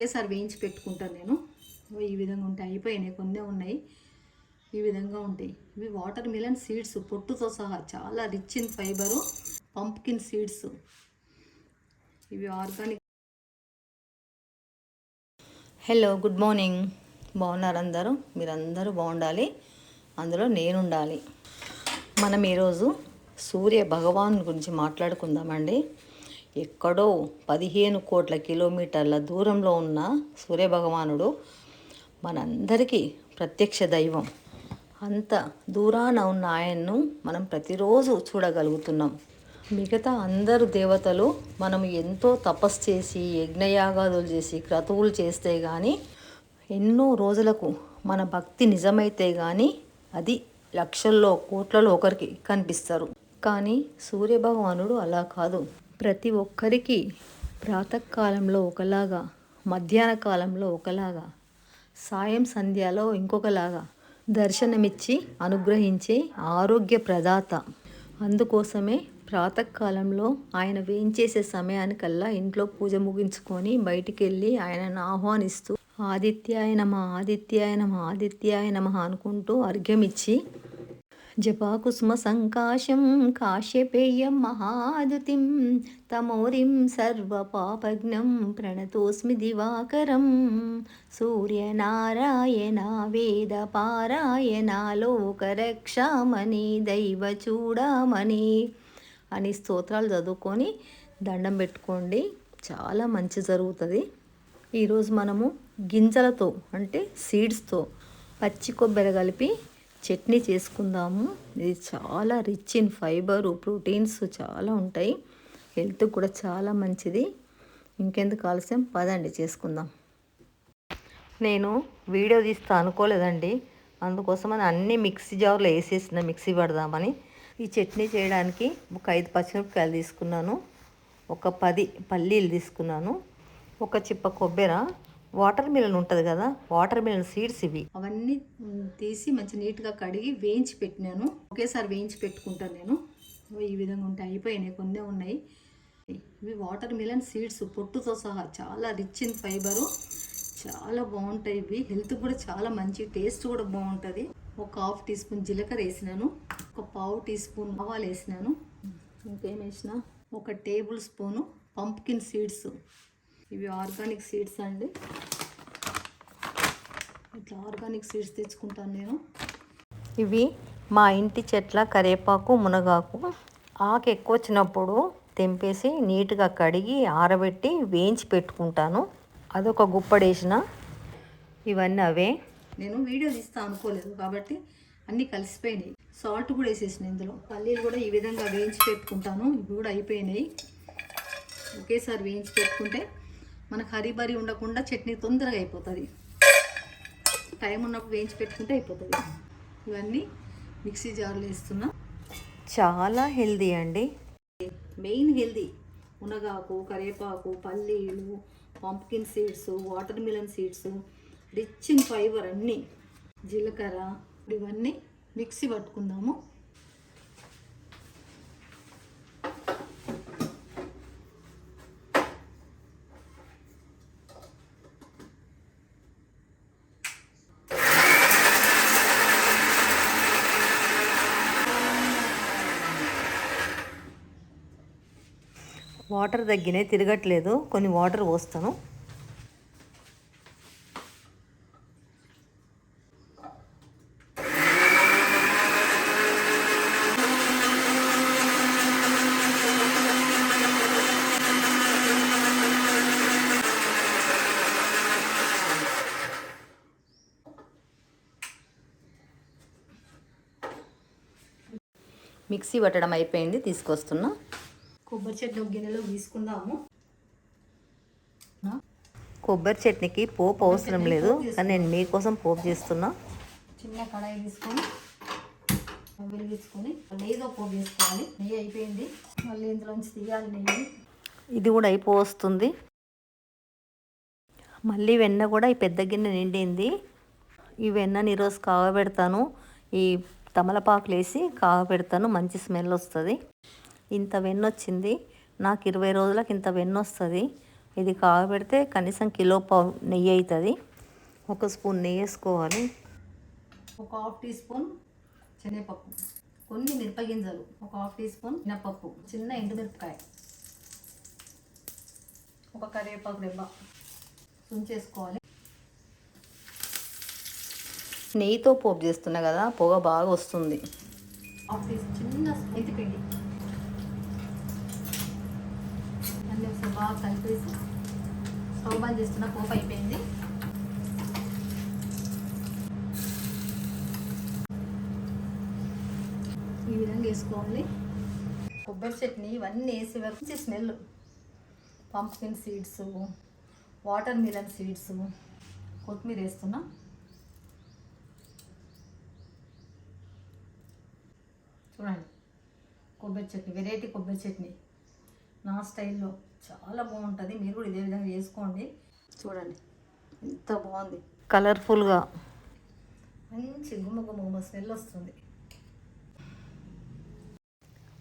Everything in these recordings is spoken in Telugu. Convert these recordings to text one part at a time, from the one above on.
ఒకేసారి వేయించి పెట్టుకుంటాను నేను. ఈ విధంగా ఉంటాయి అయిపోయినాయి కొన్ని ఉన్నాయి. ఈ విధంగా ఉంటాయి. ఇవి వాటర్ మిలన్ సీడ్స్ పొట్టుతో సహా చాలా rich in fibre pumpkin seeds ఇవి ఆర్గానిక్ హలో గుడ్ మార్నింగ్ బాగున్నారు అందరూ? మీరందరూ బాగుండాలి? అందులో నేను ఉండాలి మనం ఈరోజు సూర్య భగవాన్ గురించి మాట్లాడుకుందామండి. ఎక్కడో పదిహేను కోట్ల కిలోమీటర్ల దూరంలో ఉన్న సూర్య భగవానుడు మనందరికీ ప్రత్యక్ష దైవం. అంత దూరాన ఉన్న ఆయన్ను మనం ప్రతిరోజు చూడగలుగుతున్నాం. మిగతా అందరు దేవతలు మనం ఎంతో తపస్సు చేసి యజ్ఞయాగాదులు చేసి క్రతువులు చేస్తే కానీ ఎన్నో రోజులకు మన భక్తి నిజమైతే కానీ అది లక్షల్లో కోట్లలో ఒకరికి కనిపిస్తారు. కానీ సూర్యభగవానుడు అలా కాదు. ప్రతి ఒక్కరికి ప్రాతకాలంలో ఒకలాగా మధ్యాహ్న కాలంలో ఒకలాగా సాయం సంధ్యలో ఇంకొకలాగా దర్శనమిచ్చి అనుగ్రహించే ఆరోగ్య ప్రదాత. అందుకోసమే ప్రాతకాలంలో ఆయన వేయించేసే సమయానికల్లా ఇంట్లో పూజ ముగించుకొని బయటికి వెళ్ళి ఆయనను ఆహ్వానిస్తూ ఆదిత్యాయ నమ ఆదిత్యాయ నమ ఆదిత్యాయ నమ అనుకుంటూ అర్ఘ్యమిచ్చి జపాకుసుమ సంకాశం కాశ్యపేయం మహాదుతిం తమోరిం సర్వపాపజ్ఞం ప్రణతోస్మి దివాకరం. సూర్యనారాయణ వేద పారాయణ దైవ చూడమణి అని స్తోత్రాలు చదువుకొని దండం పెట్టుకోండి. చాలా మంచి జరుగుతుంది. ఈరోజు మనము గింజలతో అంటే సీడ్స్తో పచ్చి కొబ్బరి కలిపి చట్నీ చేసుకుందాము. ఇది చాలా రిచ్ ఇన్ ఫైబర్ ప్రోటీన్స్ చాలా ఉంటాయి. హెల్త్ కూడా చాలా మంచిది. ఇంకెందుకు ఆలస్యం? పదండి చేసుకుందాం. నేను వీడియో తీస్తా అనుకోలేదండి. అందుకోసమని అన్ని మిక్సీ జార్లో వేసేసిన మిక్సీ పడదామని. ఈ చట్నీ చేయడానికి ఒక ఐదు పచ్చిమిరపకాయలు తీసుకున్నాను. ఒక పది పల్లీలు తీసుకున్నాను. ఒక చిప్ప కొబ్బెర. వాటర్ మిలన్ ఉంటుంది కదా వాటర్ మిలన్ సీడ్స్ ఇవి. అవన్నీ తీసి మంచి నీట్గా కడిగి వేయించి పెట్టినాను. ఒకేసారి వేయించి పెట్టుకుంటాను నేను. ఈ విధంగా ఉంటాయి అయిపోయినాయి కొన్ని ఉన్నాయి. ఇవి వాటర్ మిలన్ సీడ్స్ పొట్టుతో సహా చాలా రిచ్ ఇన్ ఫైబరు. చాలా బాగుంటాయి ఇవి. హెల్త్ కూడా చాలా మంచి టేస్ట్ కూడా బాగుంటుంది. ఒక హాఫ్ టీ స్పూన్ జీలకర్ర వేసినాను. ఒక పావు టీ స్పూన్ ఆవాలు వేసినాను. ఇంకేం వేసిన? ఒక టేబుల్ స్పూను పంప్కిన్ సీడ్స్. ఇవి ఆర్గానిక్ సీడ్స్ అండి. ఇట్లా ఆర్గానిక్ సీడ్స్ తెచ్చుకుంటాను నేను. ఇవి మా ఇంటి చెట్ల కరివేపాకు మునగాకు ఆకు ఎక్కువ వచ్చినప్పుడు తెంపేసి నీట్గా కడిగి ఆరబెట్టి వేయించి పెట్టుకుంటాను. అదొక గుప్పడేసిన. ఇవన్నీ అవే. నేను వీడియో తీస్తా అనుకోలేదు కాబట్టి అన్నీ కలిసిపోయినాయి. సాల్ట్ కూడా వేసేసిన ఇందులో. పల్లీలు కూడా ఈ విధంగా వేయించి పెట్టుకుంటాను. ఇవి కూడా అయిపోయినాయి. ఒకేసారి వేయించి పెట్టుకుంటే మనకు హరిబరి ఉండకుండా చట్నీ తొందరగా అయిపోతుంది. టైం ఉన్నప్పుడు వేయించి పెట్టుకుంటే అయిపోతుంది. ఇవన్నీ మిక్సీ జార్లో వేస్తున్నా. చాలా హెల్దీ అండి. Main healthy. మునగాకు కరివేపాకు పల్లీలు pumpkin seeds watermelon seeds rich in fibre అన్నీ జీలకర్ర ఇవన్నీ మిక్సీ పట్టుకుందాము. వాటర్ తగ్గినాయి తిరగట్లేదు. కొన్ని వాటర్ పోస్తాను. మిక్సీ పట్టడం అయిపోయింది తీసుకొస్తున్నా. కొబ్బరి చట్నీ ఒక గిన్నెలో తీసుకుందాము కొబ్బరి చట్నీకి పోపు అవసరం లేదు కానీ నేను మీకోసం పోపు చేస్తున్నా. చిన్న కడాయి తీసుకొని వెలిగించుకొని నెయ్యితో పోపు చేసుకోవాలి. నెయ్యి అయిపోయింది. మళ్ళీ ఇందులోంచి తీయాలి నెయ్యి. ఇది కూడా అయిపోవస్తుంది మళ్ళీ వెన్న కూడా ఈ పెద్ద గిన్నె నిండింది. ఈ వెన్నని ఈరోజు కాగబెడతాను. ఈ తమలపాకులు వేసి కాగబెడతాను. మంచి స్మెల్ వస్తుంది. ఇంత వెన్న వచ్చింది నాకు ఇరవై రోజులకు ఇంత వెన్న వస్తుంది ఇది కాగబెడితే కనీసం కిలో పావు నెయ్యి అవుతుంది ఒక స్పూన్ నెయ్యి వేసుకోవాలి. ఒక హాఫ్ టీ స్పూన్ శనగపప్పు. కొన్ని మిరపగింజలు. ఒక హాఫ్ టీ స్పూన్ మినపప్పు. చిన్న ఎండుమిరపకాయ. ఒక కరివేపాకు రెబ్బ తుంచేసుకోవాలి. నెయ్యితో పోపు చేస్తున్నా కదా పొగ బాగా వస్తుంది. హాఫ్ టీ చిన్న మెంతి కొంచెం బాగా కలిపేసి స్టవ్ బంద్ చేస్తున్న పోపు అయిపోయింది. ఈ విధంగా వేసుకోవాలి. కొబ్బరి చట్నీ ఇవన్నీ వేసే వరకు మంచి smell. Pumpkin seeds watermelon seeds కొత్తిమీర వేస్తున్నా. చూడండి. కొబ్బరి చట్నీ వెరైటీ కొబ్బరి చట్నీ. నా స్టైల్లో చాలా బాగుంటుంది. మీరు కూడా ఇదే విధంగా చేసుకోండి. చూడండి. ఎంత బాగుంది. కలర్ఫుల్గా. మంచి గుమ్మ గుమ్మ గుమ్మ స్మెల్ వస్తుంది.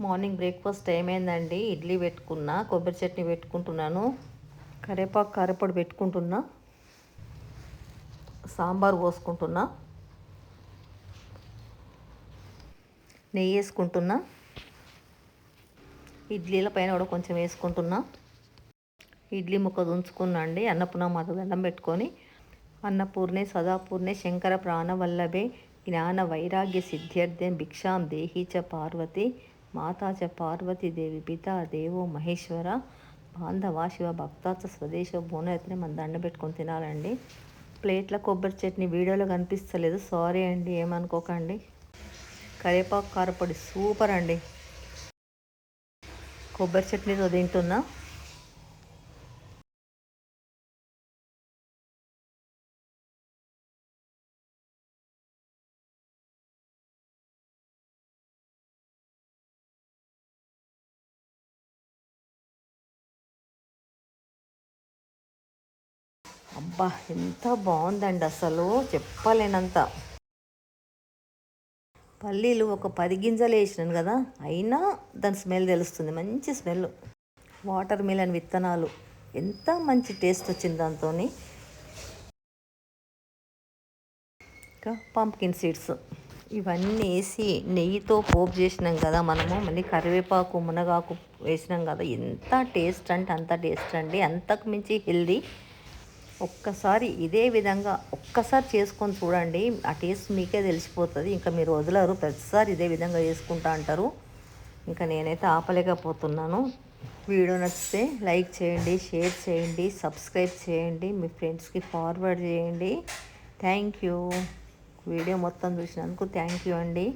మార్నింగ్ బ్రేక్ఫాస్ట్ టైం అయిందండి ఇడ్లీ పెట్టుకున్నా కొబ్బరి చట్నీ పెట్టుకుంటున్నాను కరేపాకు కారపొడి పెట్టుకుంటున్నా సాంబార్ పోసుకుంటున్నా నెయ్యి వేసుకుంటున్నా. ఇడ్లీల పైన కూడా కొంచెం వేసుకుంటున్నా. ఇడ్లీ ముక్క దుంచుకున్నా అండి అన్నపూర్ణ మాత దండం పెట్టుకొని అన్నపూర్ణే సదాపూర్ణే శంకర ప్రాణవల్లభే జ్ఞాన వైరాగ్య సిద్ధ్యర్థం భిక్షాం దేహి చ పార్వతి మాతా చ పార్వతీదేవి పిత దేవో మహేశ్వర బాంధవా శివ భక్తాచ స్వదేశ బోనెత్తిని మన దండ పెట్టుకొని తినాలండి. ప్లేట్ల కొబ్బరి చట్నీ వీడియోలో కనిపిస్తలేదు. సారీ అండి ఏమనుకోకండి. కరివేపాకు కారపొడి సూపర్ అండి. కొబ్బరి చట్నీతో తింటున్నా. అబ్బా ఎంత బాగుందండి అసలు చెప్పలేనంత. పల్లీలు ఒక పది గింజలు వేసినాను కదా అయినా దాని స్మెల్ తెలుస్తుంది మంచి స్మెల్. వాటర్ మిలన్ విత్తనాలు ఎంత మంచి టేస్ట్ వచ్చింది దాంతో ఇంకా పంప్కిన్ సీడ్స్ ఇవన్నీ వేసి నెయ్యితో పోపు చేసినాం కదా మనము మళ్ళీ కరివేపాకు మునగాకు వేసినాం కదా ఎంత టేస్ట్ అంటే అంత టేస్ట్ అండి. అంతకు మించి హెల్దీ ఒక్కసారి ఇదే విధంగా ఒక్కసారి చేసుకొని చూడండి. ఆ టేస్ట్ మీకే తెలిసిపోతుంది. ఇంకా మీరు వదలరు. ప్రతిసారి ఇదే విధంగా చేసుకుంటా అంటారు. ఇంకా నేనైతే ఆపలేకపోతున్నాను. వీడియో నచ్చితే లైక్ చేయండి షేర్ చేయండి సబ్స్క్రైబ్ చేయండి మీ ఫ్రెండ్స్కి ఫార్వర్డ్ చేయండి. Thank you. వీడియో మొత్తం చూసినందుకు థ్యాంక్ యూ అండి.